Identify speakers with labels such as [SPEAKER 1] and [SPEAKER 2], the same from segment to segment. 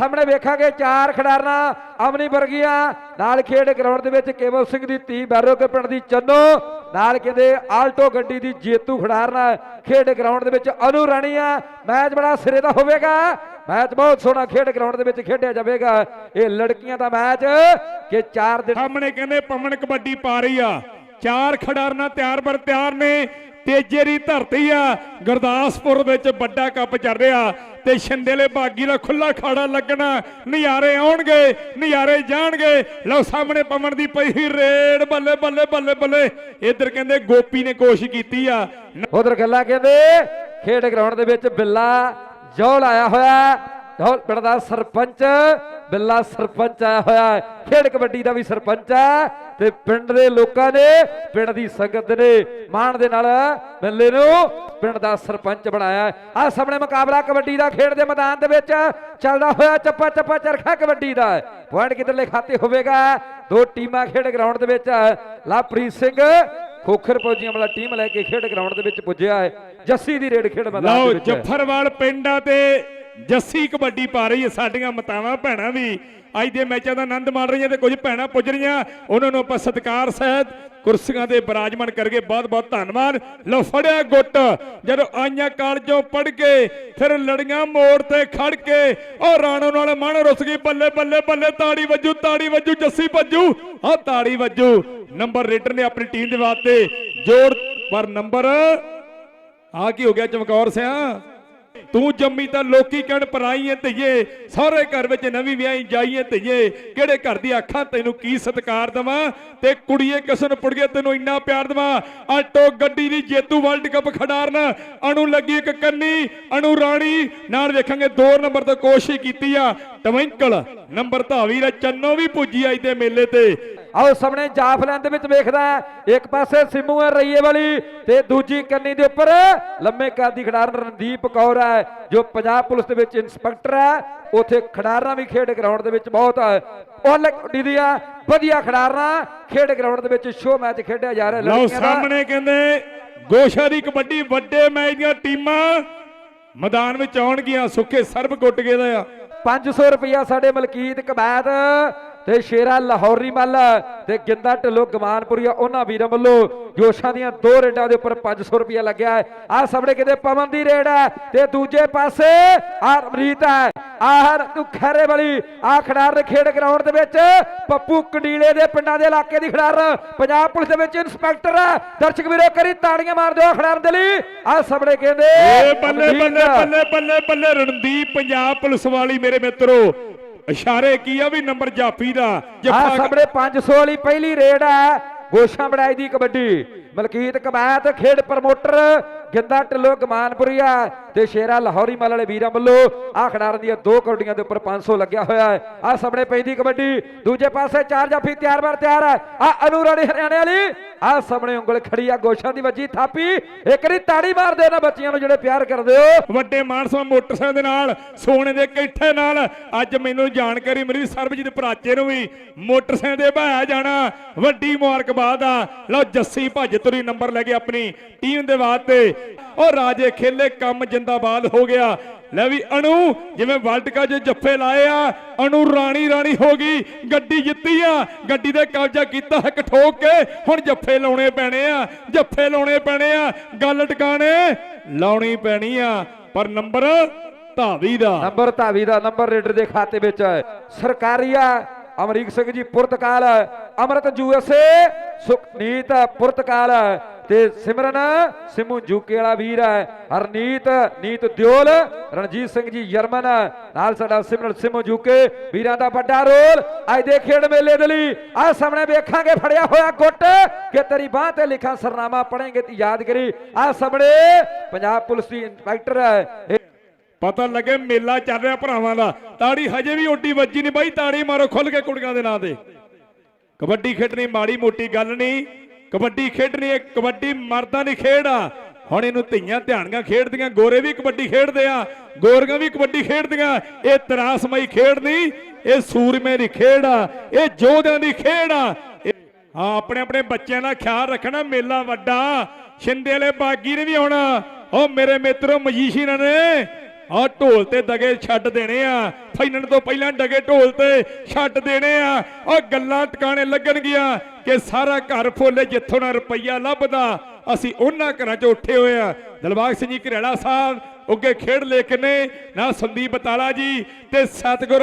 [SPEAKER 1] ਸਾਹਮਣੇ ਵੇਖਾਂਗੇ ਚਾਰ ਖਿਡਾਰਨਾ ਅਮਨੀ ਵਰਗੀਆਂ, ਨਾਲ ਖੇਡ ਗਰਾਊਂਡ ਦੇ ਵਿੱਚ ਕੇਵਲ ਸਿੰਘ ਦੀ ਧੀ ਬੈਰੋਕੇ ਪਿੰਡ ਦੀ ਚੰਨੋ, ਨਾਲ ਕਹਿੰਦੇ ਆਲਟੋ ਗੱਡੀ ਦੀ ਜੇਤੂ ਖਿਡਾਰਨਾ ਖੇਡ ਗਰਾਊਂਡ ਦੇ ਵਿੱਚ ਅਨੂ ਰਾਣੀ ਮੈਚ ਬੜਾ ਸਿਰੇ ਦਾ ਹੋਵੇਗਾ। ਮੈਚ ਬਹੁਤ ਸੋਹਣਾ ਖੇਡ ਗਰਾਊਂਡ ਦੇ ਵਿੱਚ ਖੇਡਿਆ ਜਾਵੇਗਾ। ਇਹ ਲੜਕੀਆਂ ਦਾ ਮੈਚ ਕਿ ਚਾਰ ਦਿਨ
[SPEAKER 2] ਸਾਹਮਣੇ ਕਹਿੰਦੇ ਪਵਨ ਕਬੱਡੀ ਪਾ ਰਹੀ ਆ। ਚਾਰ ਖਿਡਾਰਨਾ ਤਿਆਰ ਬਰ ਤਿਆਰ ਨੇ। ਤੇਜੇ ਦੀ ਧਰਤੀ ਆ। ਗੁਰਦਾਸਪੁਰ ਵਿੱਚ ਵੱਡਾ ਕੱਪ ਚੱਲ ਰਿਹਾ। ਤੇ ਛਿੰਦੇਲੇ ਬਾਗੀ ਦਾ ਖੁੱਲਾ ਖਾੜਾ ਲੱਗਣਾ। ਨਜ਼ਾਰੇ ਆਉਣਗੇ ਨਜ਼ਾਰੇ ਜਾਣਗੇ। ਲਓ ਸਾਹਮਣੇ ਪਵਨ ਦੀ ਪਈ ਹੋਈ ਰੇਡ, ਬੱਲੇ ਬੱਲੇ ਬੱਲੇ ਬੱਲੇ। ਇੱਧਰ ਕਹਿੰਦੇ ਗੋਪੀ ਨੇ ਕੋਸ਼ਿਸ਼ ਕੀਤੀ ਆ।
[SPEAKER 1] ਉਧਰ ਗੱਲਾਂ ਕਹਿੰਦੇ, ਖੇਡ ਗਰਾਊਂਡ ਦੇ ਵਿੱਚ ਬਿੱਲਾ ਜੌਲ ਆਇਆ ਹੋਇਆ। ਧੌਲ ਪਿੰਡ ਦਾ ਸਰਪੰਚ ਬਿੱਲਾ ਸਰਪੰਚ ਆਇਆ ਹੋਇਆ ਹੈ। ਖੇਡ ਕਬੱਡੀ ਦਾ ਵੀ ਸਰਪੰਚ ਹੈ ਤੇ ਪਿੰਡ ਦੇ ਲੋਕਾਂ ਨੇ ਪਿੰਡ ਦੀ ਸੰਗਤ ਨੇ ਮਾਣ ਦੇ ਨਾਲ ਬਿੱਲੇ ਨੂੰ ਪਿੰਡ ਦਾ ਸਰਪੰਚ ਬਣਾਇਆ ਆ ਸਾਹਮਣੇ ਮੁਕਾਬਲਾ ਕਬੱਡੀ ਦਾ ਖੇਡ ਦੇ ਮੈਦਾਨ ਦੇ ਵਿੱਚ ਚੱਲਦਾ ਹੋਇਆ ਚੱਪਾ ਚੱਪਾ ਚਰਖਾ ਕਬੱਡੀ ਦਾ ਪੁਆਇੰਟ ਕਿੱਧਰਲੇ ਖਾਤੇ ਹੋਵੇਗਾ? ਦੋ ਟੀਮਾਂ ਖੇਡ ਗਰਾਊਂਡ ਦੇ ਵਿੱਚ ਲਵਪ੍ਰੀਤ ਸਿੰਘ ਖੋਖਰ ਫੌਜੀਆਂ ਵਾਲਾ ਟੀਮ ਲੈ ਕੇ ਖੇਡ ਗਰਾਊਂਡ ਦੇ ਵਿੱਚ ਪੁੱਜਿਆ ਹੈ। ਜੱਸੀ ਦੀ ਰੇਡ ਖੇਡ ਮੈਦਾਨ
[SPEAKER 2] ਲਓ
[SPEAKER 1] ਦੇ ਵਿੱਚ ਹੈ।
[SPEAKER 2] ਜੱਫਰਵਾਲ ਪਿੰਡਾਂ ਤੇ ਜੱਸੀ ਕਬੱਡੀ ਪਾ ਰਹੀ ਹੈ, ਸਾਡੀਆਂ ਮਤਾਵਾਂ, ਭੈਣਾਂ ਵੀ। ਅੱਜ ਦੇ ਮੈਚਾਂ ਦਾ ਆਨੰਦ ਮਾਣ ਰਹੀਆਂ ਤੇ ਕੁਝ ਭੈਣਾਂ ਪੁੱਜ ਰਹੀਆਂ। ਉਹਨਾਂ ਨੂੰ ਆਪਾਂ ਸਤਿਕਾਰ ਸਹਿਤ ਕੁਰਸੀਆਂ ਤੇ ਬਰਾਜਮਾਨ ਕਰਕੇ ਬਹੁਤ ਬਹੁਤ ਧੰਨਵਾਦ। ਲਓ ਫੜਿਆ ਗੁੱਟ। ਜਦੋਂ ਆਈਆਂ ਕਾਲਜੋਂ ਪੜ ਕੇ, ਫਿਰ ਲੜੀਆਂ ਮੋੜ ਤੇ ਖੜ ਕੇ, ਉਹ ਰਾਣੋ ਨਾਲ ਮਨ ਰੁੱਸ ਗਈ, ਬੱਲੇ ਬੱਲੇ ਬੱਲੇ, ਤਾੜੀ ਵੱਜੂ ਤਾੜੀ ਵੱਜੂ, ਜੱਸੀ ਭੱਜੂ ਆ ਤਾੜੀ ਵੱਜੂ। ਨੰਬਰ ਰੇਡਰ ਨੇ ਆਪਣੀ ਟੀਮ ਦੇ ਵਾਸਤੇ ਜੋੜ ਪਰ ਨੰਬਰ ਆ ਕੀ ਹੋ ਗਿਆ ਚਮਕੌਰ ਸਿਆ? ਤੂੰ ਜੰਮੀ ਤਾਂ ਲੋਕੀ ਕਹਿਣ ਪਰਾਈ ਐ ਧਈਏ ਸਹੁਰੇ ਘਰ ਵਿੱਚ ਨਵੀਂ ਵਿਆਹੀ ਜਾਈਏ ਧਈਏ ਕਿਹੜੇ ਘਰ ਦੀ ਅੱਖਾਂ ਤੈਨੂੰ ਕੀ ਸਤਿਕਾਰ ਦਵਾਂ? ਤੇ ਕੁੜੀਏ ਕਿਸ ਨੂੰ ਪੁੜਗੇ ਤੈਨੂੰ ਇੰਨਾ ਪਿਆਰ ਦਵਾਂ? ਆਟੋ ਗੱਡੀ ਦੀ ਜੇਤੂ ਵਰਲਡ ਕੱਪ ਖਿਡਾਰਨ, ਅਣੂ ਲੱਗੀ ਇੱਕ ਕੰਨੀ, ਅਣੂ ਰਾਣੀ। ਨਾਲ ਵੇਖਾਂਗੇ 2 ਨੰਬਰ ਤੋਂ ਕੋਸ਼ਿਸ਼ ਕੀਤੀ ਆ, ਟਵਿੰਕਲ। ਨੰਬਰ ਧਾਵੀ ਦਾ ਚੰਨੋ ਵੀ ਪੁੱਜੀ ਅੱਜ ਦੇ ਮੇਲੇ ਤੇ।
[SPEAKER 1] ਆਓ ਸਾਹਮਣੇ ਜਾਫਲੈਨ ਦੇ ਵਿੱਚ ਵੇਖਦਾ ਹੈ, ਇੱਕ ਪਾਸੇ ਸਿੰਮੂ ਹੈ ਰਈਏ ਵਾਲੀ ਤੇ ਦੂਜੀ ਕੰਨੀ ਦੇ ਉੱਪਰ ਲੰਮੇ ਕਾਦੀ ਖਿਡਾਰਨ ਰਣਦੀਪ ਕੌਰ ਹੈ ਜੋ ਪੰਜਾਬ ਪੁਲਿਸ ਦੇ ਵਿੱਚ ਇੰਸਪੈਕਟਰ ਹੈ। ਉਥੇ ਖਿਡਾਰਨਾ ਵੀ ਖੇਡ ਗਰਾਊਂਡ ਦੇ ਵਿੱਚ ਬਹੁਤ ਹੈ। ਉਹ ਲੱਡੀ ਦੀਆਂ ਵਧੀਆ ਖਿਡਾਰਨਾ ਖੇਡ ਗਰਾਊਂਡ ਦੇ ਵਿੱਚ ਸ਼ੋ ਮੈਚ ਖੇਡਿਆ ਜਾ ਰਿਹਾ।
[SPEAKER 2] ਲਓ
[SPEAKER 1] ਦਾ
[SPEAKER 2] ਸਾਹਮਣੇ ਕਹਿੰਦੇ ਗੋਸ਼ਾ ਦੀ ਕਬੱਡੀ ਵੱਡੇ ਮੈਚ ਦੀਆਂ ਟੀਮਾਂ ਮੈਦਾਨ ਵਿੱਚ ਆਉਣਗੀਆਂ ਸੁੱਖੇ ਸਰਬ ਗੁੱਟ ਗਏ ਦਾ ਆ।
[SPEAKER 1] 500 ਰੁਪਇਆ ਸਾਡੇ ਮਲਕੀਤ ਕਬੈਤ ਤੇ ਸ਼ੇਰਾ ਲਾਹੌਰੀ ਮੱਲ ਤੇ ਗਿੰਦਾ ਢਿੱਲੋਂ ਗਮਾਨਪੁਰੀਆ ਉਹਨਾਂ ਵੀਰਾਂ ਵੱਲੋਂ ਜੋਸ਼ਾਂ ਦੀਆਂ ਦੋ ਰੇਡਾਂ ਦੇ ਉੱਪਰ 500 ਰੁਪਇਆ ਲੱਗਿਆ ਹੈ। ਆਹ ਸਾਹਮਣੇ ਕਿਤੇ ਪਵਨ ਦੀ ਰੇਡ ਹੈ ਤੇ ਦੂਜੇ ਪਾਸੇ ਆਹ ਅਮਰੀਤ ਹੈ। ਆਹ ਤੂੰ ਖੈਰੇ ਵਾਲੀ ਆਹ ਖਿਡਾਰਨ ਖੇਡ ਗਰਾਊਂਡ ਦੇ ਵਿੱਚ ਪੱਪੂ ਕੰਡੀਲੇ ਦੇ ਪਿੰਡਾਂ ਦੇ ਇਲਾਕੇ ਦੀ ਖਿਡਾਰਨ ਪੰਜਾਬ ਪੁਲਿਸ ਦੇ ਵਿੱਚ ਇੰਸਪੈਕਟਰ ਹੈ। ਦਰਸ਼ਕ ਵੀਰੋ ਕਰੀ ਤਾੜੀਆਂ ਮਾਰ ਦਿਓ ਖਿਡਾਰਨ ਦੇ ਲਈ। ਆਹ ਸਾਹਮਣੇ ਕਹਿੰਦੇ
[SPEAKER 2] ਬੱਲੇ ਬੱਲੇ ਬੱਲੇ ਬੱਲੇ ਰਣਦੀਪ ਪੰਜਾਬ ਪੁਲਿਸ ਵਾਲੀ ਮੇਰੇ ਮਿੱਤਰੋ ਇਸ਼ਾਰੇ ਕੀ ਆ ਵੀ ਨੰਬਰ ਜਾਫੀ ਦਾ?
[SPEAKER 1] ਆ ਸਾਹਮਣੇ 500 ਵਾਲੀ ਪਹਿਲੀ ਰੇਡ ਹੈ ਗੋਸ਼ਾ ਬੜਾਈ ਦੀ ਕਬੱਡੀ। ਮਲਕੀਤ ਕਬੈਤ ਖੇਡ ਪ੍ਰਮੋਟਰ ਗਿੰਦਾ ਢਿੱਲੋਂ ਗਮਾਨਪੁਰੀਆ ਤੇ ਸ਼ੇਰਾ ਲਾਹੌਰੀ ਮੱਲ ਵਾਲੇ ਵੀਰਾਂ ਵੱਲੋਂ ਆ ਖਿਡਾਰਨ ਦੀਆਂ ਦੋ ਕੌਡੀਆਂ ਦੇ ਉੱਪਰ 500 ਲੱਗਿਆ ਹੋਇਆ ਹੈ। ਆ ਸਾਹਮਣੇ ਪੈਂਦੀ ਕਬੱਡੀ, ਦੂਜੇ ਪਾਸੇ ਚਾਰ ਜਾਫੀ ਤਿਆਰ ਬਾਰ ਤਿਆਰ ਹੈ। ਆ ਅਨੂਰਾਣੀ ਹਰਿਆਣੇ ਵਾਲੀ ਆ ਸਾਹਮਣੇ ਉਂਗਲ ਖੜੀ ਆ ਗੋਸ਼ਾ ਦੀ ਵੱਜੀ ਥਾਪੀ। ਇੱਕ ਰੀ ਤਾੜੀ ਮਾਰਦੇ ਨਾ ਬੱਚਿਆਂ ਨੂੰ ਜਿਹੜੇ ਪਿਆਰ ਕਰਦੇ ਹੋ।
[SPEAKER 2] ਵੱਡੇ ਮਾਨਸਾ ਮੋਟਰਸਾਈਕਲ ਦੇ ਨਾਲ, ਸੋਨੇ ਦੇ ਕੈਠੇ ਨਾਲ, ਅੱਜ ਮੈਨੂੰ ਜਾਣਕਾਰੀ ਮਿਲੀ ਸਰਬਜੀਤ ਪ੍ਰਾਚੇ ਨੂੰ ਵੀ। ਮੋਟਰਸਾਈਕਲ ਦੇ ਭਾਇਆ ਜਾਣਾ, ਵੱਡੀ ਮੁਬਾਰਕਬਾਦ ਆ। ਲਓ ਜੱਸੀ ਭੱਜ ਤੁਰੀ ਨੰਬਰ ਲੈ ਕੇ ਆਪਣੀ ਟੀਮ ਦੇ ਵਾਸਤੇ ਉਹ ਰਾਜੇ ਖੇਲੇ, ਕੰਮ ਜਿੰਦਾਬਾਦ ਹੋ ਗਿਆ। ਲੈ ਵੀ ਅਣੂ, ਜਿਵੇਂ ਵਰਲਡ ਕੱਪ 'ਚ ਜੱਫੇ ਲਾਏ ਆ, ਅਣੂ ਰਾਣੀ ਰਾਣੀ ਹੋ ਗਈ, ਗੱਡੀ ਜਿੱਤੀ ਆ, ਗੱਡੀ ਦੇ ਕਬਜ਼ਾ ਕੀਤਾ ਇੱਕ ਠੋਕ ਕੇ, ਹੁਣ ਜੱਫੇ ਲਾਉਣੇ ਪੈਣੇ ਆ, ਜੱਫੇ ਲਾਉਣੇ ਪੈਣੇ ਆ, ਗੱਲ ਟਿਕਾਣੇ ਲਾਉਣੀ ਪੈਣੀ ਆ, ਪਰ ਨੰਬਰ ਧਾਵੀ ਦਾ।
[SPEAKER 1] ਨੰਬਰ ਧਾਵੀ ਦਾ, ਨੰਬਰ ਰੇਡਰ ਦੇ ਖਾਤੇ ਵਿੱਚ ਹੈ। ਸਰਕਾਰੀਆ ਅਮਰੀਕ ਸਿੰਘ ਜੀ ਪੁਰਤਕਾਲ ਅਮਰਤ ਯੂਐਸਏ ਸੁਖਨੀਤ ਪੁਰਤਕਾਲ ਤੇ ਸਿਮਰਨ ਸਿਮੂ ਜੂਕੇ ਵਾਲਾ ਵੀਰ ਹੈ, ਹਰਨੀਤ, ਨੀਤ ਦਿਓਲ, ਰਣਜੀਤ ਸਿੰਘ ਜੀ ਜਰਮਨ ਨਾਲ ਸਾਡਾ ਸਿਮਰਨ ਸਿਮੂ ਜੂਕੇ, ਵੀਰਾਂ ਦਾ ਵੱਡਾ ਰੋਲ। ਅੱਜ ਦੇ ਖੇਡ ਮੇਲੇ ਦੇ ਲਈ ਆ ਸਾਹਮਣੇ ਵੇਖਾਂਗੇ, ਫੜਿਆ ਹੋਇਆ ਗੁੱਟ। ਕਿ ਤੇਰੀ ਬਾਹ ਤੇ ਲਿਖਾਂ ਸਰਨਾਮਾ ਪੜ੍ਹੇਂਗੇ ਤੇ ਯਾਦ ਕਰੀ ਆ ਸਾਹਮਣੇ ਪੰਜਾਬ ਪੁਲਿਸ ਦੀ ਇੰਸਪੈਕਟਰ ਹੈ।
[SPEAKER 2] ਪਤਾ ਲੱਗੇ ਮੇਲਾ ਚੱਲ ਰਿਹਾ ਭਰਾਵਾਂ ਦਾ। ਤਾੜੀ ਹਜੇ ਵੀ ਓਡੀ ਵੱਜੀ ਨਹੀਂ ਬਾਈ, ਤਾੜੀ ਮਾਰੋ ਖੁੱਲ ਕੇ ਕੁੜੀਆਂ ਦੇ ਨਾਂ ਤੇ। ਕਬੱਡੀ ਖੇਡਣੀ ਮਾੜੀ ਮੋਟੀ ਗੱਲ ਨਹੀਂ। ਕਬੱਡੀ ਖੇਡਣੀ ਇਹ ਕਬੱਡੀ ਮਰਦਾਂ ਦੀ ਖੇਡ ਆ। ਹੁਣ ਇਹਨੂੰ ਧੀਆਂ ਧਿਆਣੀਆਂ ਖੇਡਦੀਆਂ, ਗੋਰੇ ਵੀ ਕਬੱਡੀ ਖੇਡਦੇ ਆ, ਗੋਰੀਆਂ ਵੀ ਕਬੱਡੀ ਖੇਡਦੀਆਂ। ਇਹ ਤਰਾਸਮਈ ਖੇਡ ਨਹੀਂ, ਇਹ ਸੂਰਮੇ ਦੀ ਖੇਡ ਆ, ਇਹ ਯੋਧਿਆਂ ਦੀ ਖੇਡ ਆ। ਹਾਂ, ਆਪਣੇ ਆਪਣੇ ਬੱਚਿਆਂ ਦਾ ਖਿਆਲ ਰੱਖਣਾ, ਮੇਲਾ ਵੱਡਾ। ਛਿੰਦੇ ਵਾਲੇ ਬਾਗੀ ਨੇ ਵੀ ਆਉਣਾ। ਉਹ ਮੇਰੇ ਮਿੱਤਰੋ ਮਜੀਸ਼ੀਆਂ ਨੇ ਆ ਢੋਲ ਤੇ ਦਗੇ ਛੱਡ ਦੇਣੇ ਆ। ਫਾਈਨਲ ਤੋਂ ਪਹਿਲਾਂ ਡਗੇ ਢੋਲ ਤੇ ਛੱਡ ਦੇਣੇ ਆ। ਆ ਗੱਲਾਂ ਟਿਕਾਣੇ ਲੱਗਣਗੀਆਂ ਕਿ ਸਾਰਾ ਘਰ ਫੋਲੇ ਜਿੱਥੋਂ ਨਾ ਰੁਪਈਆ ਲੱਭਦਾ। ਅਸੀਂ ਉਹਨਾਂ ਘਰਾਂ 'ਚ ਉੱਠੇ ਹੋਏ ਆ। ਦਿਲਬਾਗ ਸਿੰਘ ਜੀ ਘਰੇੜਾ ਸਾਹਿਬ ਉੱਗੇ ਖੇਡ ਲੇਖ ਨੇ। ਨਾ ਸੰਦੀਪ ਬਤਾਲਾ ਜੀ ਤੇ ਸਤਗੁਰ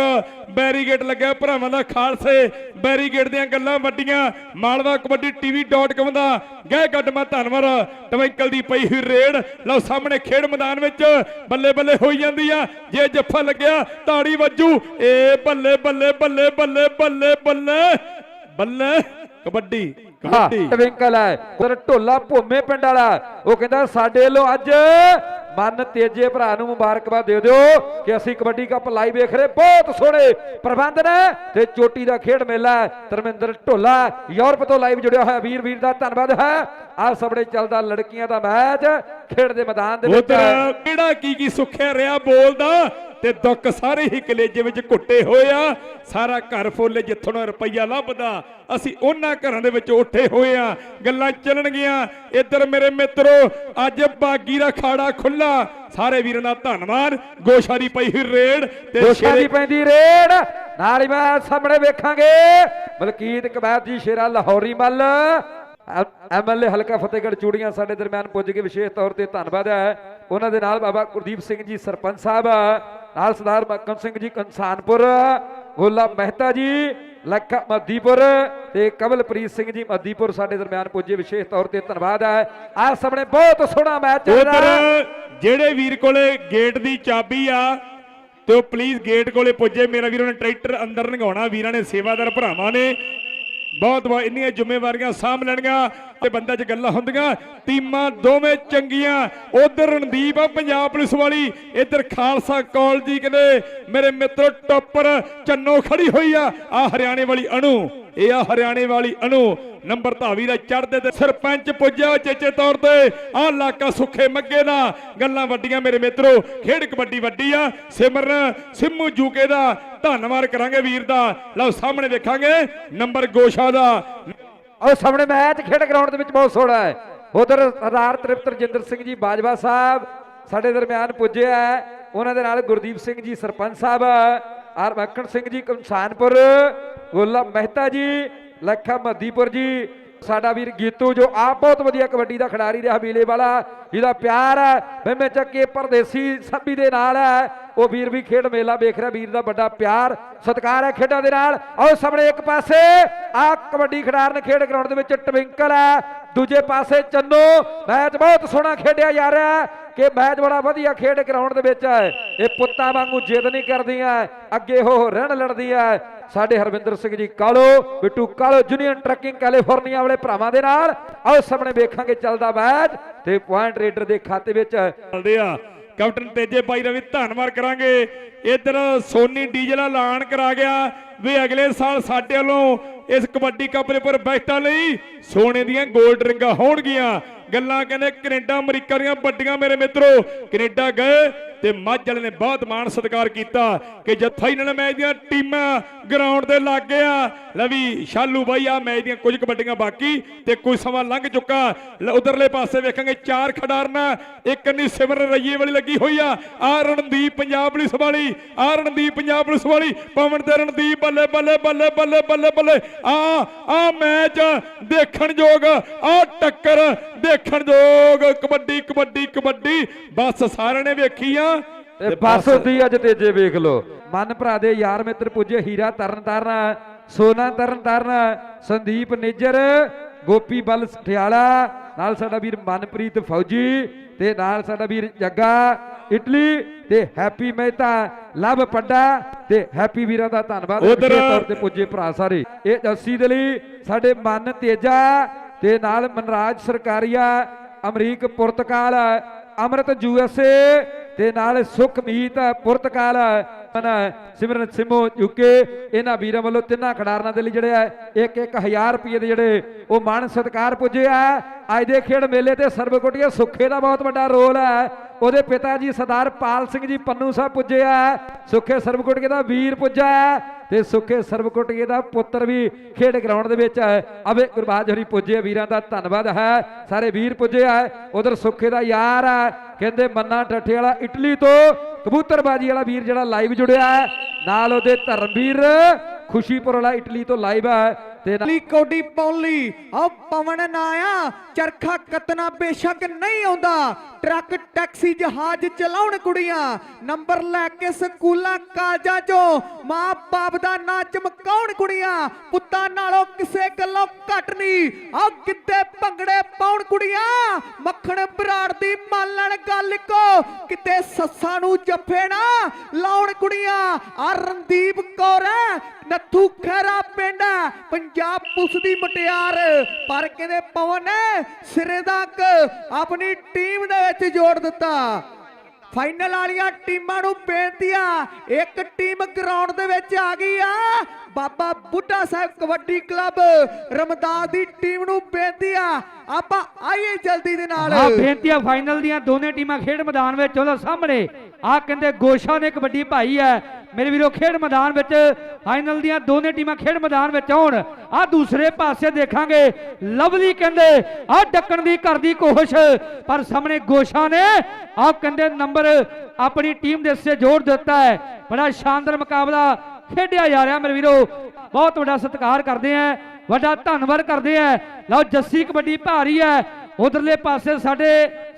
[SPEAKER 2] ਬੈਰੀਗੇਟ ਲੱਗਿਆ ਭਰਾਵਾਂ ਦਾ ਖਾਲਸੇ। ਬੈਰੀਗੇਟ ਦੀਆਂ ਗੱਲਾਂ ਵੱਡੀਆਂ। ਮਾਲਵਾ ਕਬੱਡੀ ਟੀਵੀ.com ਦਾ ਗਹਿ ਗੱਡਮਾ ਧੰਨਵਾਦ ਟਵਿੰਕਲ ਦੀ ਪਈ ਹੋਈ ਰੇਡ। ਲਓ ਸਾਹਮਣੇ ਖੇਡ ਮੈਦਾਨ ਵਿੱਚ ਬੱਲੇ ਬੱਲੇ ਹੋਈ ਜਾਂਦੀ ਆ। ਜੇ ਜੱਫਾ ਲੱਗਿਆ, ਤਾੜੀ ਵੱਜੂ। ਏ ਬੱਲੇ ਬੱਲੇ ਬੱਲੇ ਬੱਲੇ ਬੱਲੇ ਬੱਲੇ ਬੱਲੇ। ਕਬੱਡੀ ਕਬੱਡੀ।
[SPEAKER 1] ਟਵਿੰਕਲ ਹੈ। ਉਧਰ ਢੋਲਾ ਭੋਮੇ ਪਿੰਡ ਵਾਲਾ। ਉਹ ਕਹਿੰਦਾ ਸਾਡੇ ਵੱਲੋਂ ਅੱਜ ਮਨ ਤੇਜੇ ਭਰਾ ਨੂੰ ਮੁਬਾਰਕਬਾਦ ਦੇ ਦਿਓ ਕਿ ਅਸੀਂ ਕਬੱਡੀ ਕੱਪ ਲਾਈਵ ਵੇਖ ਰਹੇ। ਬਹੁਤ ਸੋਹਣੇ ਪ੍ਰਬੰਧ ਨੇ ਤੇ ਚੋਟੀ ਦਾ ਖੇਡ ਮੇਲਾ ਹੈ। ਧਰਮਿੰਦਰ ਢੋਲਾ ਯੂਰਪ ਤੋਂ ਲਾਈਵ ਜੁੜਿਆ ਹੋਇਆ ਵੀਰ ਵੀਰ ਦਾ ਧੰਨਵਾਦ ਹੈ। ਆ ਸਾਹਮਣੇ ਚੱਲਦਾ ਲੜਕੀਆਂ ਦਾ ਮੈਚ ਖੇਡ ਦੇ ਮੈਦਾਨ ਦੇ ਵਿੱਚ।
[SPEAKER 2] ਕਿਹੜਾ ਕੀ ਕੀ ਸੁੱਖਿਆ ਰਿਹਾ ਬੋਲਦਾ? ਤੇ ਦੁੱਖ ਸਾਰੇ ਹੀ ਕਲੇਜੇ ਵਿੱਚ ਘੁੱਟੇ ਹੋਏ ਆ। ਸਾਰਾ ਘਰ ਫੋਲੇ ਜਿੱਥੋਂ ਰੁਪਈਆ ਲੱਭਦਾ। ਅਸੀਂ ਉਹਨਾਂ ਘਰਾਂ ਦੇ ਵਿੱਚ ਉੱਠੇ ਹੋਏ ਆ। ਗੱਲਾਂ ਚੱਲਣਗੀਆਂ। ਇੱਧਰ ਮੇਰੇ ਮਿੱਤਰੋ ਅੱਜ ਬਾਗੀ ਦਾ ਖਾੜਾ ਖੁੱਲਾ ਸਾਰੇ ਵੀਰਾਂ ਦਾ ਧੰਨਵਾਦ। ਗੋਸ਼ਾ ਦੀ ਪਈ ਹੋਈ ਰੇਡ ਤੇ
[SPEAKER 1] ਦੋਸ਼ਾਂ
[SPEAKER 2] ਸ਼ੇਰੇ-
[SPEAKER 1] ਦੀ ਪੈਂਦੀ ਰੇਡ। ਨਾਲ ਹੀ ਮੈਂ ਸਾਹਮਣੇ ਵੇਖਾਂਗੇ। ਮਲਕੀਤ ਕਬੈਤ ਜੀ ਸ਼ੇਰਾ ਲਾਹੌਰੀ ਮੱਲ ਐਮਐਲਏ ਹਲਕਾ ਫਤਿਹਗੜ੍ਹ ਚੂੜੀਆਂ ਸਾਡੇ ਦਰਮਿਆਨ ਪੁੱਜ ਕੇ ਵਿਸ਼ੇਸ਼ ਤੌਰ ਤੇ ਧੰਨਵਾਦ ਹੈ। ਉਹਨਾਂ ਦੇ ਨਾਲ ਬਾਬਾ ਗੁਰਦੀਪ ਸਿੰਘ ਜੀ ਸਰਪੰਚ ਸਾਹਿਬ, ਨਾਲ ਸਰਦਾਰ ਮੱਕਮ ਸਿੰਘ ਜੀ ਕੰਸਾਨਪੁਰ, ਗੋਲਾ ਮਹਿਤਾ ਜੀ, ਲੱਖਾ ਮਦੀਪੁਰ ਤੇ ਕਮਲਪ੍ਰੀਤ ਸਿੰਘ ਜੀ ਮਦੀਪੁਰ ਸਾਡੇ ਦਰਮਿਆਨ ਪੁੱਜੇ। ਵਿਸ਼ੇਸ਼ ਤੌਰ ਤੇ ਧੰਨਵਾਦ ਹੈ। ਆ ਸਾਹਮਣੇ ਬਹੁਤ ਸੋਹਣਾ ਮੈਚ ਚੱਲ ਰਿਹਾ।
[SPEAKER 2] ਜਿਹੜੇ ਵੀਰ ਕੋਲੇ ਗੇਟ ਦੀ ਚਾਬੀ ਆ, ਤੇ ਉਹ ਪਲੀਜ਼ ਗੇਟ ਕੋਲੇ ਪੁੱਜੇ। ਮੇਰਾ ਵੀਰੋ ਨੇ ਟਰੈਕਟਰ ਅੰਦਰ ਲੰਘਾਉਣਾ। ਵੀਰਾਂ ਨੇ ਸੇਵਾਦਾਰ ਭਰਾਵਾਂ ਨੇ। ਬਹੁਤ ਬਹੁਤ ਇੰਨੀਆਂ ਜ਼ਿੰਮੇਵਾਰੀਆਂ ਸਾਂਭ ਲੈਣੀਆਂ ਤੇ ਬੰਦਾ 'ਚ ਗੱਲਾਂ ਹੁੰਦੀਆਂ, ਟੀਮਾਂ ਦੋਵੇਂ ਚੰਗੀਆਂ। ਉਧਰ ਰਣਦੀਪ ਆ, ਪੰਜਾਬ ਪੁਲਿਸ ਵਾਲੀ, ਇੱਧਰ ਖਾਲਸਾ ਕਾਲਜ ਜੀ ਕਹਿੰਦੇ, ਮੇਰੇ ਮਿੱਤਰੋ, ਟੱਪਰ ਚੰਨੋ ਖੜੀ ਹੋਈ ਆ। ਆ ਹਰਿਆਣੇ ਵਾਲੀ ਅਣੂ। ਇਹ ਆ ਹਰਿਆਣੇ ਵਾਲੀ ਅਣੂ। ਨੰਬਰ ਧਾਵੀ ਦਾ ਚੜਦੇ ਤੇ ਸਰਪੰਚ ਪੁੱਜਿਆ ਚੇਚੇ ਤੌਰ ਤੇ। ਆ ਇਲਾਕਾ ਸੁੱਖੇ ਮੱਗੇ ਦਾ। ਗੱਲਾਂ ਵੱਡੀਆਂ ਮੇਰੇ ਮਿੱਤਰੋ, ਖੇਡ ਕਬੱਡੀ ਵੱਡੀ ਆ। ਸਿਮਰਨ, ਸਿੰਮੂ ਜੂਕੇ ਦਾ। ਧੰਨਵਾਦ ਕਰਾਂਗੇ ਵੀਰ ਦਾ। ਲਓ, ਸਾਹਮਣੇ ਦੇਖਾਂਗੇ ਨੰਬਰ ਗੋਸ਼ਾ ਦਾ।
[SPEAKER 1] ਉਹ ਸਾਹਮਣੇ ਮੈਚ ਖੇਡ ਗਰਾਊਂਡ ਦੇ ਵਿੱਚ ਬਹੁਤ ਸੋਹਣਾ ਹੈ। ਉਧਰ ਸਰਦਾਰ ਤ੍ਰਿਪਤ ਰਜਿੰਦਰ ਸਿੰਘ ਜੀ ਬਾਜਵਾ ਸਾਹਿਬ ਸਾਡੇ ਦਰਮਿਆਨ ਪੁੱਜਿਆ ਉਹਨਾਂ ਦੇ ਨਾਲ ਗੁਰਦੀਪ ਸਿੰਘ ਜੀ ਸਰਪੰਚ ਸਾਹਿਬ। ਆਰ ਮੱਖਣ ਸਿੰਘ ਜੀ, ਕਮਸਾਨਪੁਰ, ਗੋਲਾ ਮਹਿਤਾ ਜੀ, ਲੱਖਾ ਮਦੀਪੁਰ ਜੀ, ਸਾਡਾ ਵੀਰ ਗੀਤੂ ਜੋ ਆਪ ਬਹੁਤ ਵਧੀਆ ਕਬੱਡੀ ਦਾ ਖਿਡਾਰੀ ਰਿਹਾ ਬੀਲੇ ਵਾਲਾ, ਜਿਹਦਾ ਪਿਆਰ ਹੈ ਮਹਿਮੇ ਚੱਕੇ ਪਰਦੇਸੀ ਸੱਬੀ ਦੇ ਨਾਲ ਹੈ, ਉਹ ਵੀਰ ਵੀ ਖੇਡ ਮੇਲਾ ਵੇਖ ਰਿਹਾ, ਵੀਰ ਦਾ ਵੱਡਾ ਪਿਆਰ, ਸਤਿਕਾਰ ਹੈ ਖੇਡਾਂ ਦੇ ਨਾਲ। ਆਓ ਸਾਹਮਣੇ ਇੱਕ ਪਾਸੇ, ਆ ਕਬੱਡੀ ਖਿਡਾਰਨ ਖੇਡ ਗਰਾਊਂਡ ਦੇ ਵਿੱਚ ਟਵਿੰਕਲ ਹੈ, ਦੂਜੇ ਪਾਸੇ ਚੰਨੋ, ਮੈਚ ਬਹੁਤ ਸੋਹਣਾ ਖੇਡਿਆ ਜਾ ਰਿਹਾ ਕਿ ਮੈਚ ਬੜਾ ਵਧੀਆ ਖੇਡ ਗਰਾਊਂਡ ਦੇ ਵਿੱਚ ਹੈ। ਇਹ ਪੁੱਤਾਂ ਵਾਂਗੂ ਜਿੱਦ ਨਹੀਂ ਕਰਦੀਆਂ। ਅੱਗੇ ਹੋ ਰਹਿਣ ਲੜਦੀਆਂ ਸਾਡੇ Harvinder Singh ji Kalo, Bittu Kalo, junior trucking California ਵਾਲੇ ਭਰਾਵਾਂ ਦੇ ਨਾਲ ਆਓ ਸਾਹਮਣੇ ਵੇਖਾਂਗੇ ਚੱਲਦਾ ਮੈਚ ਤੇ ਪੁਆਇੰਟ ਰੇਡਰ ਦੇ ਖਾਤੇ ਵਿੱਚ।
[SPEAKER 2] ਚੱਲਦੇ ਆ। ਕੈਪਟਨ ਤੇਜੇ ਭਾਈ ਦਾ ਵੀ ਧੰਨਵਾਦ ਕਰਾਂਗੇ। ਇੱਧਰ ਸੋਨੀ ਡੀਜ਼ਲ ਐਲਾਨ ਕਰਾ ਗਿਆ ਵੀ ਅਗਲੇ ਸਾਲ ਸਾਡੇ ਵੱਲੋਂ ਇਸ ਕਬੱਡੀ ਕੱਪ ਦੇ ਉੱਪਰ ਬੈਠਾਂ ਲਈ ਸੋਨੇ ਦੀਆਂ 골ਡ ਰਿੰਗਾਂ ਹੋਣਗੀਆਂ। ਗੱਲਾਂ ਕਹਿੰਦੇ, ਕੈਨੇਡਾ, ਅਮਰੀਕਾ ਦੀਆਂ ਵੱਡੀਆਂ ਮੇਰੇ ਮਿੱਤਰੋ, ਕੈਨੇਡਾ ਗਏ ਤੇ ਮੱਝ ਨੇ ਬਹੁਤ ਮਾਣ ਸਤਿਕਾਰ ਕੀਤਾ ਕਿ ਜਦ ਫਾਈਨਲ ਮੈਚ ਦੀਆਂ ਟੀਮਾਂ ਗਰਾਊਂਡ ਦੇ ਲੱਗ ਗਿਆ ਲਵੀ ਸ਼ਾਲੂ ਬਾਈ ਆ ਮੈਚ ਦੀਆਂ ਕੁਝ ਕਬੱਡੀਆਂ ਬਾਕੀ ਤੇ ਕੁਝ ਸਮਾਂ ਲੰਘ ਚੁੱਕਾ। ਉਧਰਲੇ ਪਾਸੇ ਵੇਖਾਂਗੇ, ਚਾਰ ਖਿਡਾਰਨਾ, ਇੱਕ ਨਹੀਂ ਸਿਮਰ ਰਈਏ ਵਾਲੀ ਲੱਗੀ ਹੋਈ ਆ। ਆ ਰਣਦੀਪ ਪੰਜਾਬ ਪੁਲਿਸ ਵਾਲੀ ਆ ਰਣਦੀਪ ਪੰਜਾਬ ਪੁਲਿਸ ਵਾਲੀ, ਪਵਨ ਤੇ ਰਣਦੀਪ ਬੱਲੇ ਬੱਲੇ ਬੱਲੇ ਬੱਲੇ ਬੱਲੇ ਬੱਲੇ ਆ ਆ ਮੈਚ ਦੇਖਣ ਯੋਗ ਆ ਟੱਕਰ ਦੇਖਣ ਯੋਗ ਕਬੱਡੀ ਕਬੱਡੀ ਕਬੱਡੀ। ਬਸ ਸਾਰਿਆਂ ਨੇ ਵੇਖੀ ਆ
[SPEAKER 1] ਤੇ ਬਸ ਹੁੰਦੀ ਅੱਜ ਤੇਜੇ ਵੇਖ ਲੋ ਮਨ ਭਰਾ ਦੇ ਯਾਰ ਮਿੱਤਰ ਪੁੱਜੇ ਹੀਰਾ ਤਰਨ ਤਾਰਨ ਸੋਨਾ ਤਰਨ ਤਾਰਨ ਸੰਦੀਪ ਨਿੱਜਰ ਗੋਪੀ ਬਲ ਸਠਿਆਲਾ ਨਾਲ ਸਾਡਾ ਵੀਰ ਮਨਪ੍ਰੀਤ ਫੌਜੀ ਤੇ ਨਾਲ ਸਾਡਾ ਵੀਰ ਜੱਗਾ ਇਟਲੀ ਤੇ ਹੈਪੀ ਮਹਿਤਾ ਲਵ ਪੱਡਾ ਤੇ ਹੈਪੀ ਵੀਰਾਂ ਦਾ ਧੰਨਵਾਦ।
[SPEAKER 2] ਉੱਧਰ-
[SPEAKER 1] ਵਿਸ਼ੇਸ਼ ਤੌਰ ਤੇ ਪੁੱਜੇ ਭਰਾ ਸਾਰੇ। ਇਹ ਜੱਸੀ ਦੇ ਲਈ ਸਾਡੇ ਮਨ ਤੇਜਾ ਤੇ ਨਾਲ ਮਨਰਾਜ ਸਰਕਾਰੀਆ ਅਮਰੀਕ ਪੁਰਤਗਾਲ, ਅਮਰਤ ਯੂਐਸਏ ਤੇ ਨਾਲ ਸੁਖਮੀਤ ਪੁਰਤਗਾਲ ਸਿਮਰਨ ਸਿਮੋ ਯੂਕੇ ਇਹਨਾਂ ਵੀਰਾਂ ਵੱਲੋਂ ਤਿੰਨਾਂ ਖਿਡਾਰਨਾਂ ਦੇ ਲਈ ਜਿਹੜੇ ਆ ਇੱਕ ਇੱਕ ਹਜ਼ਾਰ ਰੁਪਏ ਦੇ ਜਿਹੜੇ ਉਹ ਮਾਣ ਸਤਿਕਾਰ ਪੁੱਜੇ ਆ। ਅੱਜ ਦੇ ਖੇਡ ਮੇਲੇ ਤੇ ਸਰਬਕੋਟੀਆ ਸੁੱਖੇ ਦਾ ਬਹੁਤ ਵੱਡਾ ਰੋਲ ਹੈ ਉਹਦੇ ਪਿਤਾ ਜੀ ਸਰਦਾਰ ਪਾਲ ਸਿੰਘ ਜੀ ਪੰਨੂ ਸਾਹਿਬ ਪੁੱਜੇ ਆ। ਸੁੱਖੇ ਸਰਬਕੋਟੀਏ ਦਾ ਵੀਰ ਪੁੱਜਾ। ਹੈ ਤੇ ਸੁੱਖੇ ਸਰਬਕੋਟੀਏ ਦਾ ਪੁੱਤਰ ਵੀ ਖੇਡ ਗਰਾਊਂਡ ਦੇ ਵਿੱਚ ਹੈ। ਅਬੇ ਗੁਰਬਾਜ ਹਰੀ ਪੁੱਜੇ, ਵੀਰਾਂ ਦਾ ਧੰਨਵਾਦ ਹੈ। ਸਾਰੇ ਵੀਰ ਪੁੱਜੇ ਆ। ਉਧਰ ਸੁੱਖੇ ਦਾ ਯਾਰ ਹੈ ਕਹਿੰਦੇ ਮੰਨਾ ਠੱਠੇ ਵਾਲਾ ਇਟਲੀ ਤੋਂ ਕਬੂਤਰਬਾਜੀ ਵਾਲਾ ਵੀਰ ਜਿਹੜਾ ਲਾਈਵ ਜੁੜਿਆ ਹੈ। ਨਾਲ ਉਹਦੇ ਧਰਮਵੀਰ ਖੁਸ਼ੀਪੁਰ ਵਾਲਾ ਇਟਲੀ ਤੋਂ ਲਾਈਵ ਹੈ ਤੇ
[SPEAKER 3] ਲੀ ਕੋਡੀ ਪੌਲੀ ਆ ਪਵਨ ਨਾ ਆ ਚਰਖਾ ਕਤਨਾ ਬੇਸ਼ੱਕ ਨਹੀਂ ਆਉਂਦਾ। ਟਰੱਕ, ਟੈਕਸੀ, ਜਹਾਜ਼ ਚਲਾਉਣ ਕੁੜੀਆਂ। ਨੰਬਰ ਲੈ ਕੇ ਸਕੂਲਾਂ, ਕਾਲਜਾਂ 'ਚੋਂ ਮਾਂ ਬਾਪ ਦਾ ਨਾਂ ਚਮਕਾਉਣ ਕੁੜੀਆਂ। ਪੁੱਤਾਂ ਨਾਲੋਂ ਕਿਸੇ ਗੱਲੋਂ ਘੱਟ ਆ ਕਿੱਤੇ ਭੰਗੜੇ ਪਾਉਣ ਕੁੜੀਆਂ? ਮੱਖਣ ਬਰਾੜ ਦੀ ਮਾਲਣ ਗੱਲ ਕੋ। ਕਿਤੇ ਸੱਸਾਂ ਨੂੰ ਜੱਫੇ ਨਾ ਲਾਉਣ ਕੁੜੀਆਂ। ਆ ਰਣਦੀਪ ਕੌਰ ਨੱਥੂ ਖੈਰਾ ਪਿੰਡ ਪੰਜਾਬ ਪੁਲਿਸ ਦੀ ਮਟਿਆਰ। ਪਰ ਕਹਿੰਦੇ ਪਵਨ ਸਿਰੇ ਦਾ ਆਪਣੀ ਟੀਮ ਦੇ ਵਿੱਚ ਜੋੜ ਦਿੱਤਾ। ਫਾਈਨਲ ਵਾਲੀਆਂ ਟੀਮਾਂ ਨੂੰ ਬੇਨਤੀ ਆ ਇੱਕ ਟੀਮ ਗਰਾਊਂਡ ਦੇ ਵਿੱਚ ਆ ਗਈ ਆ। ਬਾਬਾ ਬੁੱਢਾ ਸਾਹਿਬ ਕਬੱਡੀ ਕਲੱਬ ਰਮਦਾਸ ਦੀ ਟੀਮ ਨੂੰ ਬੇਨਤੀ ਆ ਆਪਾਂ ਆਈਏ ਜਲਦੀ ਦੇ ਨਾਲ।
[SPEAKER 4] ਆ ਬੇਨਤੀਆਂ ਫਾਈਨਲ ਦੀਆਂ ਦੋਨੇ ਟੀਮਾਂ ਖੇਡ ਮੈਦਾਨ ਵਿੱਚ, ਉਹਦੇ ਸਾਹਮਣੇ ਆ ਕਹਿੰਦੇ ਗੋਸ਼ਾ ਨੇ ਕਬੱਡੀ ਭਾਈ ਹੈ। ਮੇਰੇ ਵੀਰੋ, ਖੇਡ ਮੈਦਾਨ ਵਿੱਚ ਫਾਈਨਲ ਦੀਆਂ ਦੋਨੇ ਟੀਮਾਂ ਖੇਡ ਮੈਦਾਨ ਵਿੱਚ ਆਉਣ। ਆ ਦੂਸਰੇ ਪਾਸੇ ਦੇਖਾਂਗੇ। ਲਵਲੀ ਕਹਿੰਦੇ ਆ ਡੱਕਣ ਦੀ ਕਰਦੀ ਕੋਸ਼ਿਸ਼, ਪਰ ਸਾਹਮਣੇ ਗੋਸ਼ਾ ਨੇ ਆ ਕਹਿੰਦੇ ਨੰਬਰ ਆਪਣੀ ਟੀਮ ਦੇ ਹਿੱਸੇ ਜੋੜ ਦਿੱਤਾ ਹੈ। ਬੜਾ ਸ਼ਾਨਦਾਰ ਮੁਕਾਬਲਾ ਖੇਡਿਆ ਜਾ ਰਿਹਾ ਮੇਰੇ ਵੀਰੋ। ਬਹੁਤ ਵੱਡਾ ਸਤਿਕਾਰ ਕਰਦੇ ਆ, ਵੱਡਾ ਧੰਨਵਾਦ ਕਰਦੇ ਆ। ਲਓ, ਜੱਸੀ ਕਬੱਡੀ ਭਾਰੀ ਹੈ। ਉਧਰਲੇ ਪਾਸੇ ਸਾਡੇ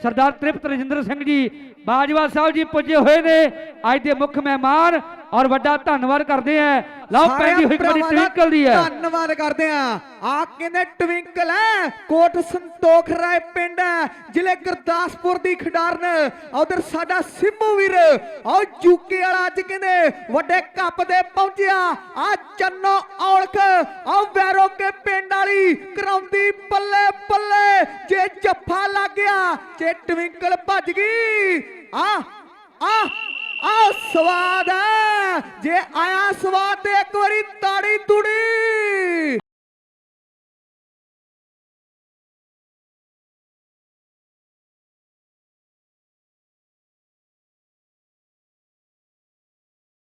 [SPEAKER 4] ਸਰਦਾਰ ਤ੍ਰਿਪਤ ਰਜਿੰਦਰ ਸਿੰਘ ਜੀ, ਬਾਜਵਾ ਸਾਹਿਬ ਜੀ ਪੁੱਜੇ ਹੋਏ ਨੇ। ਅੱਜ ਦੇ ਮੁੱਖ ਮਹਿਮਾਨ ਔਰ ਵੱਡਾ ਧੰਨਵਾਦ ਕਰਦੇ ਆ। ਲਓ ਪੈਂਦੀ ਹੋਈ ਕਬੱਡੀ ਟਵਿੰਕਲ ਦੀ ਹੈ।
[SPEAKER 3] ਧੰਨਵਾਦ ਕਰਦੇ ਆ। ਆ ਕਹਿੰਦੇ ਟਵਿੰਕਲ ਹੈ? ਕੋਟ ਸੰਤੋਖ ਰਾਏ ਪਿੰਡ ਹੈ ਜ਼ਿਲ੍ਹੇ ਗੁਰਦਾਸਪੁਰ ਦੀ ਖਿਡਾਰਨ। ਉਧਰ ਸਾਡਾ ਸਿੰਮੂ ਵੀਰ। ਆਹ ਯੂਕੇ ਵਾਲਾ ਅੱਜ ਕਹਿੰਦੇ ਵੱਡੇ ਕੱਪ ਦੇ ਪਹੁੰਚਿਆ। ਆ ਚੰਨੋ ਔਲਖ ਆ ਵੈਰੋ ਕੇ ਪਿੰਡ ਵਾਲੀ ਕਰਾਉਂਦੀ ਬੱਲੇ ਬੱਲੇ। ਜੇ ਜੱਫਾ ਲੱਗ ਗਿਆ ਜੇ ਟਵਿੰਕਲ ਭੱਜ ਗਈ ਆ ਆ। ਆ ਸਵਾਦ ਹੈ। ਜੇ ਆਇਆ ਸਵਾਦ ਤੇ ਇੱਕ ਵਾਰੀ ਤਾੜੀ ਤੁੜੀ।